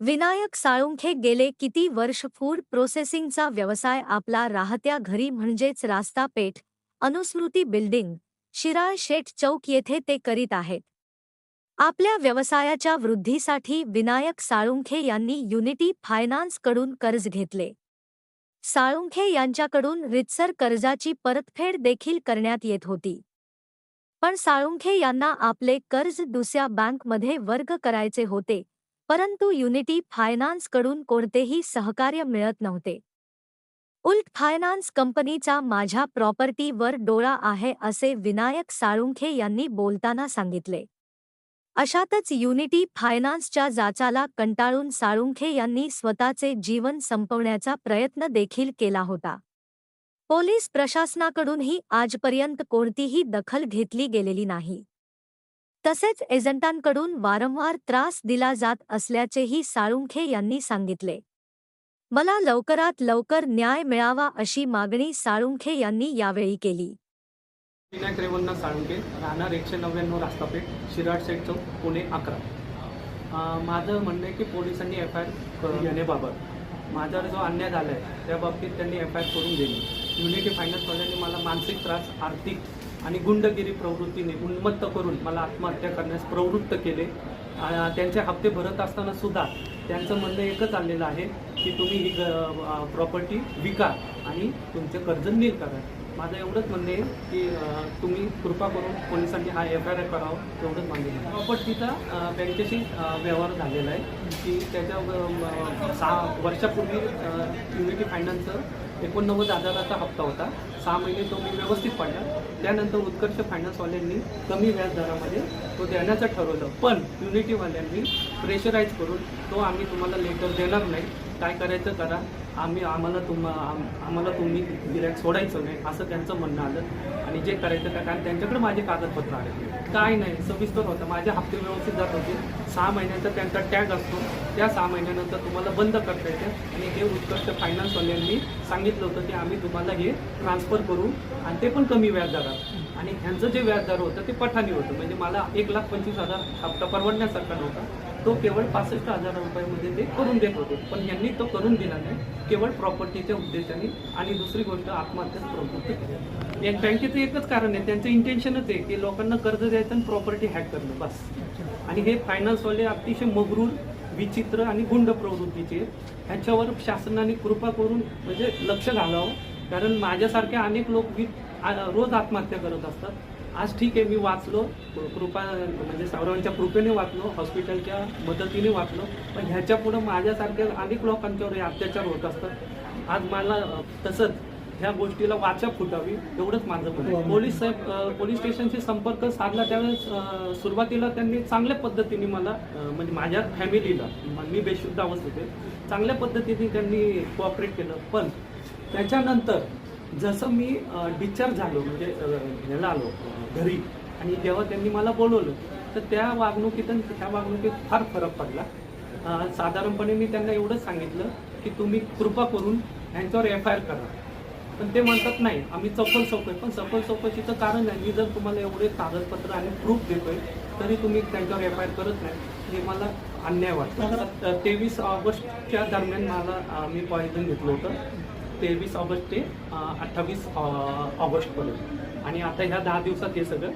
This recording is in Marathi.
विनायक साळुंखे गेले किती वर्ष फूड प्रोसेसिंगचा व्यवसाय आपला राहत्या घरी म्हणजेच रास्ता पेठ अनुस्मृती बिल्डिंग शिराळ शेठ चौक येथे ते करीत आहेत. आपल्या व्यवसायाच्या वृद्धीसाठी विनायक साळुंखे यांनी युनिटी फायनान्सकडून कर्ज घेतले. साळुंखे यांच्याकडून रितसर कर्जाची परतफेड देखील करण्यात येत होती. पण साळुंखे यांना आपले कर्ज दुसऱ्या बँकमध्ये वर्ग करायचे होते परंतु युनिटी फायनान्सकडून कोणतेही सहकार्य मिळत नव्हते. उल्ट फायनान्स कंपनीचा माझ्या प्रॉपर्टीवर डोळा आहे असे विनायक साळुंखे यांनी बोलताना सांगितले. अशातच युनिटी फायनान्सच्या जाचाला कंटाळून साळुंखे यांनी स्वतःचे जीवन संपवण्याचा प्रयत्न देखील केला होता. पोलीस प्रशासनाकडूनही आजपर्यंत कोणतीही दखल घेतली गेलेली नाही. तसेच एजंटांकडून वारंवार त्रास दिला जात असल्याचेही साळुंखे यांनी सांगितले. मला लवकरात लवकर न्याय मिळावा अशी मागणी साळुंखे यांनी यावेळी केली. विनायक रेवन्ना साळुंके राहणार एकशे नव्याण्णव रास्तापेठ शिराड सेट चौक पुणे अकरा. माझं म्हणणं आहे की पोलिसांनी एफ आय आर करून घेण्याबाबत. माझ्यावर जो अन्याय झाला आहे त्या बाबतीत त्यांनी एफ आय आर करून दिली. युनिटी फायनान्स वाल्यांनी मला मानसिक त्रास आर्थिक आणि गुंडगिरी प्रवृत्तीने उन्मत्त करून मला आत्महत्या करण्यास प्रवृत्त केले. त्यांचे हप्ते भरत असताना सुद्धा त्यांचं म्हणणं एकच आलेलं आहे की तुम्ही ही प्रॉपर्टी विका आणि तुमचे कर्ज नील करा. माझं एवढंच म्हणणे आहे की तुम्ही कृपा करून पोलिसांनी हा एफ आय आर करावं एवढंच मागणी प्रॉपर्टीचा बँकेशी व्यवहार झालेला आहे की त्याच्या सहा वर्षापूर्वी युनिटी फायनान्सचं एकोणनव्वद हजाराचा हप्ता होता. सहा महिने तो मी व्यवस्थित पडला. त्यानंतर उत्कर्ष फायनान्सवाल्यांनी कमी व्याजदरामध्ये तो देण्याचं ठरवलं. पण युनिटीवाल्यांनी प्रेशराईज करून तो आम्ही तुम्हाला लेटर देणार नाही. काय करायचं करा. आम्ही आम्हाला तुम आम्हाला तुम्ही गिऱ्हाईक सोडायचं नाही असं त्यांचं म्हणणं आलं. आणि जे करायचं का कारण त्यांच्याकडे माझे कागदपत्र आले काय नाही सविस्तर होतं. माझे हप्ते व्यवस्थित जात होते. सहा महिन्याचा त्यांचा टॅग असतो. त्या सहा महिन्यानंतर तुम्हाला बंद करता येते. आणि हे उत्कृष्ट फायनान्सवाल्यांनी सांगितलं होतं की आम्ही तुम्हाला हे ट्रान्सफर करू. आणि ते पण कमी व्याजदरात आणि ह्यांचं जे व्याजदर होतं ते पठाणी होतं. म्हणजे मला एक लाख पंचवीस हजार हप्ता परवडण्यासारखा नव्हता. तो केवळ पासष्ट हजार रुपयामध्ये ते करून देत होते. पण यांनी तो करून दिला नाही. केवळ प्रॉपर्टीच्या उद्देशाने आणि दुसरी गोष्ट आत्महत्याच प्रवृत्त केली बँकेचं एकच कारण आहे त्यांचं इंटेन्शनच आहे की लोकांना कर्ज द्यायचं आणि प्रॉपर्टी हॅक करणं बस. आणि हे फायनान्सवाले अतिशय मगरूर विचित्र आणि गुंड प्रवृत्तीचे ह्याच्यावर शासनाने कृपा करून म्हणजे लक्ष घालावं. कारण माझ्यासारखे अनेक लोक वि रोज आत्महत्या करत असतात. आज ठीक आहे मी वाचलो. कृपा म्हणजे सावरावांच्या कृपेने वाचलो हॉस्पिटलच्या मदतीने वाचलो. पण ह्याच्या पुढं माझ्यासारख्या अनेक लोकांच्यावर हे अत्याचार होत असतात. आज मला तसंच ह्या गोष्टीला वाचा फुटावी एवढंच माझं पण पोलीस साहेब पोलीस स्टेशनशी संपर्क साधला त्यावेळेस सुरुवातीला त्यांनी चांगल्या पद्धतीने मला म्हणजे माझ्या फॅमिलीला मी बेशुद्ध अवस्थेत चांगल्या पद्धतीने त्यांनी कोऑपरेट केलं. पण त्याच्यानंतर जसं मी डिस्चार्ज झालो म्हणजे अ, ह्याला आलो घरी. आणि जेव्हा त्यांनी मला बोलवलं तर त्या वागणुकीत आणि ह्या वागणुकीत फार फरक पडला. साधारणपणे मी त्यांना एवढंच सांगितलं की तुम्ही कृपा करून ह्यांच्यावर एफ आय आर करा. पण ते म्हणतात नाही आम्ही चौकल चौकय पण चौकल चौकशीचं कारण आहे. मी जर तुम्हाला एवढे कागदपत्र आणि प्रूफ देतोय तरी तुम्ही त्यांच्यावर एफ आय आर करत नाही. हे मला अन्याय वाटतं तेवीस ऑगस्टच्या दरम्यान मला मी पॉयझन घेतलं होतं. तेवीस ऑगस्ट ते अठ्ठावीस ऑगस्टपर्यंत आणि आता ह्या दहा दिवसात हे सगळं